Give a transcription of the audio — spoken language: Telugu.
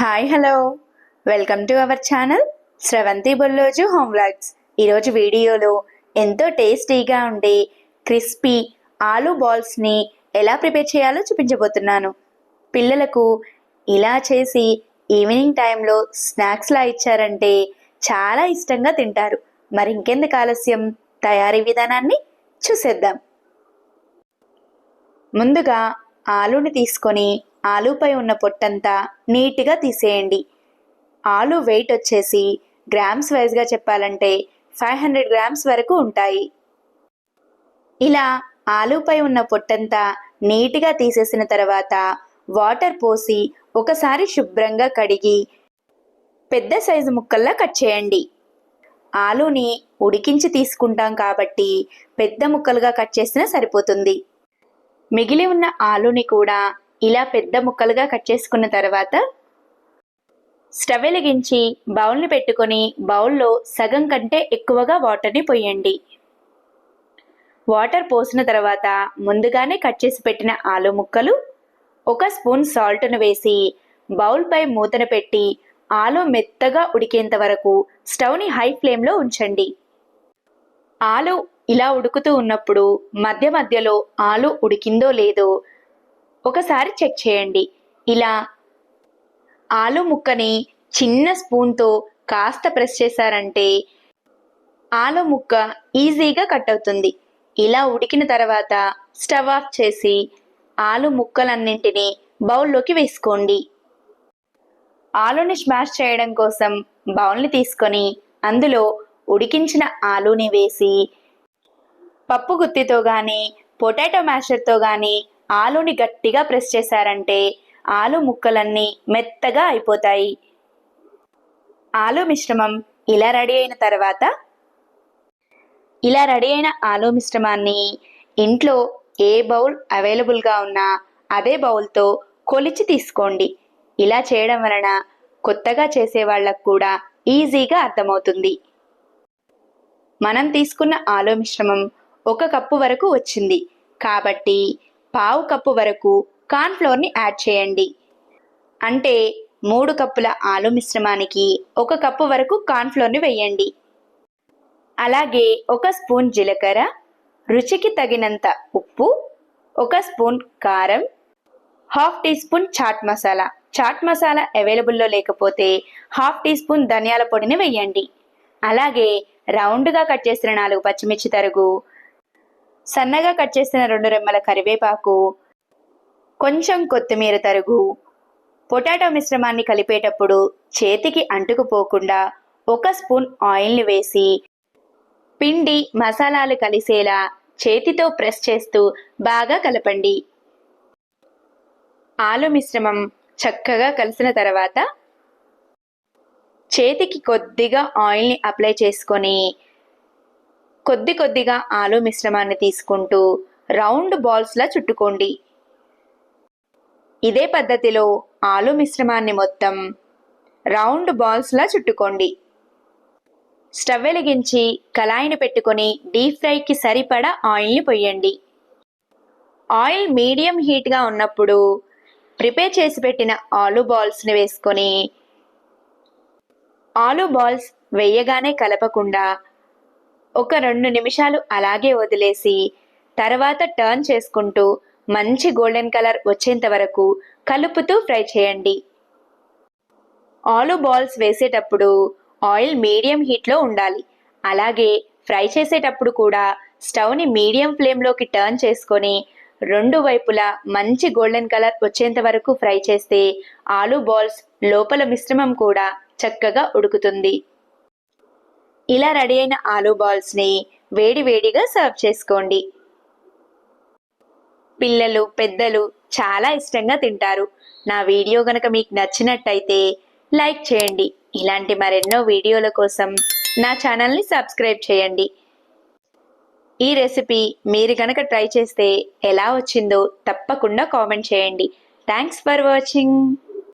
Hi hello welcome to our channel Sravanthi Bolloju home vlogs ఈరోజు వీడియోలో ఎంతో టేస్టీగా ఉండే క్రిస్పీ ఆలూ బాల్స్ని ఎలా ప్రిపేర్ చేయాలో చూపించబోతున్నాను. పిల్లలకు ఇలా చేసి ఈవినింగ్ టైంలో స్నాక్స్లా ఇచ్చారంటే చాలా ఇష్టంగా తింటారు. మరి ఇంకెందుకు ఆలస్యం? తయారీ విధానాన్ని చూసేద్దాం. ముందుగా ఆలూని తీసుకొని ఆలుపై ఉన్న పొట్టంతా నీట్గా తీసేయండి. ఆలు వెయిట్ వచ్చేసి గ్రామ్స్ వైజ్గా చెప్పాలంటే ఫైవ్ హండ్రెడ్ గ్రామ్స్ వరకు ఉంటాయి. ఇలా ఆలుపై ఉన్న పొట్టంతా నీట్గా తీసేసిన తర్వాత వాటర్ పోసి ఒకసారి శుభ్రంగా కడిగి పెద్ద సైజు ముక్కల్లా కట్ చేయండి. ఆలుని ఉడికించి తీసుకుంటాం కాబట్టి పెద్ద ముక్కలుగా కట్ చేసినా సరిపోతుంది. మిగిలి ఉన్న ఆలుని కూడా ఇలా పెద్ద ముక్కలుగా కట్ చేసుకున్న తర్వాత స్టవ్ వెలిగించి బౌల్ని పెట్టుకొని బౌల్లో సగం కంటే ఎక్కువగా వాటర్ని పోయండి. వాటర్ పోసిన తర్వాత ముందుగానే కట్ చేసి పెట్టిన ఆలు ముక్కలు ఒక స్పూన్ సాల్ట్ను వేసి బౌల్పై మూతను పెట్టి ఆలు మెత్తగా ఉడికేంత వరకు స్టవ్ని హై ఫ్లేమ్లో ఉంచండి. ఆలు ఇలా ఉడుకుతూ ఉన్నప్పుడు మధ్య మధ్యలో ఆలు ఉడికిందో లేదో ఒకసారి చెక్ చేయండి. ఇలా ఆలు ముక్కని చిన్న స్పూన్తో కాస్త ప్రెస్ చేశారంటే ఆలు ముక్క ఈజీగా కట్ అవుతుంది. ఇలా ఉడికిన తర్వాత స్టవ్ ఆఫ్ చేసి ఆలు ముక్కలన్నింటినీ బౌల్లోకి వేసుకోండి. ఆలుని స్మాష్ చేయడం కోసం బౌల్ని తీసుకొని అందులో ఉడికించిన ఆలుని వేసి పప్పు గుత్తితో కానీ పొటాటో మ్యాషర్తో కానీ ఆలుని గట్టిగా ప్రెస్ చేశారంటే ఆలు ముక్కలన్నీ మెత్తగా అయిపోతాయి. ఆలు మిశ్రమం ఇలా రెడీ అయిన తర్వాత ఇలా రెడీ అయిన ఆలు మిశ్రమాన్ని ఇంట్లో ఏ బౌల్ అవైలబుల్గా ఉన్నా అదే బౌల్తో కొలిచి తీసుకోండి. ఇలా చేయడం వలన కొత్తగా చేసే వాళ్ళకు కూడా ఈజీగా అర్థమవుతుంది. మనం తీసుకున్న ఆలో మిశ్రమం ఒక కప్పు వరకు వచ్చింది. కాబట్టి పావు కప్పు వరకు కార్న్ఫ్లోర్ని యాడ్ చేయండి. అంటే మూడు కప్పుల ఆలు మిశ్రమానికి ఒక కప్పు వరకు కార్న్ఫ్లోర్ని వేయండి. అలాగే ఒక స్పూన్ జీలకర్ర రుచికి తగినంత ఉప్పు ఒక స్పూన్ కారం half tea spoon chaat masala. Chaat masala అవైలబుల్లో లేకపోతే హాఫ్ టీ స్పూన్ ధనియాల పొడిని వేయండి. అలాగే రౌండ్గా కట్ చేసిన నాలుగు పచ్చిమిర్చి తరుగు సన్నగా కట్ చేసిన రెండు రెమ్మల కరివేపాకు కొంచెం కొత్తిమీర తరుగు పొటాటో మిశ్రమాన్ని కలిపేటప్పుడు చేతికి అంటుకుపోకుండా ఒక స్పూన్ ఆయిల్ని వేసి పిండి మసాలాలు కలిసేలా చేతితో ప్రెస్ చేస్తూ బాగా కలపండి. ఆలు మిశ్రమం చక్కగా కలిసిన తర్వాత చేతికి కొద్దిగా ఆయిల్ని అప్లై చేసుకొని కొద్ది కొద్దిగా ఆలు మిశ్రమాన్ని తీసుకుంటూ రౌండ్ బాల్స్లా చుట్టుకోండి. ఇదే పద్ధతిలో ఆలు మిశ్రమాన్ని మొత్తం రౌండ్ బాల్స్లా చుట్టుకోండి. స్టవ్ వెలిగించి కళాయిని పెట్టుకొని డీప్ ఫ్రైకి సరిపడా ఆయిల్ని పొయ్యండి. ఆయిల్ మీడియం హీట్గా ఉన్నప్పుడు ప్రిపేర్ చేసి పెట్టిన ఆలు బాల్స్ని వేసుకొని ఆలు బాల్స్ వేయగానే కలపకుండా ఒక రెండు నిమిషాలు అలాగే వదిలేసి తర్వాత టర్న్ చేసుకుంటూ మంచి గోల్డెన్ కలర్ వచ్చేంత వరకు కలుపుతూ ఫ్రై చేయండి. ఆలు బాల్స్ వేసేటప్పుడు ఆయిల్ మీడియం హీట్లో ఉండాలి. అలాగే ఫ్రై చేసేటప్పుడు కూడా స్టవ్ని మీడియం ఫ్లేమ్లోకి టర్న్ చేసుకొని రెండు వైపులా మంచి గోల్డెన్ కలర్ వచ్చేంత వరకు ఫ్రై చేస్తే ఆలు బాల్స్ లోపల మిశ్రమం కూడా చక్కగా ఉడుకుతుంది. ఇలా రెడీ అయిన ఆలూ బాల్స్ని వేడివేడిగా సర్వ్ చేసుకోండి. పిల్లలు పెద్దలు చాలా ఇష్టంగా తింటారు. నా వీడియో గనక మీకు నచ్చినట్టయితే లైక్ చేయండి. ఇలాంటి మరెన్నో వీడియోల కోసం నా ఛానల్ని సబ్స్క్రైబ్ చేయండి. ఈ రెసిపీ మీరు కనుక ట్రై చేస్తే ఎలా వచ్చిందో తప్పకుండా కామెంట్ చేయండి. Thanks for watching.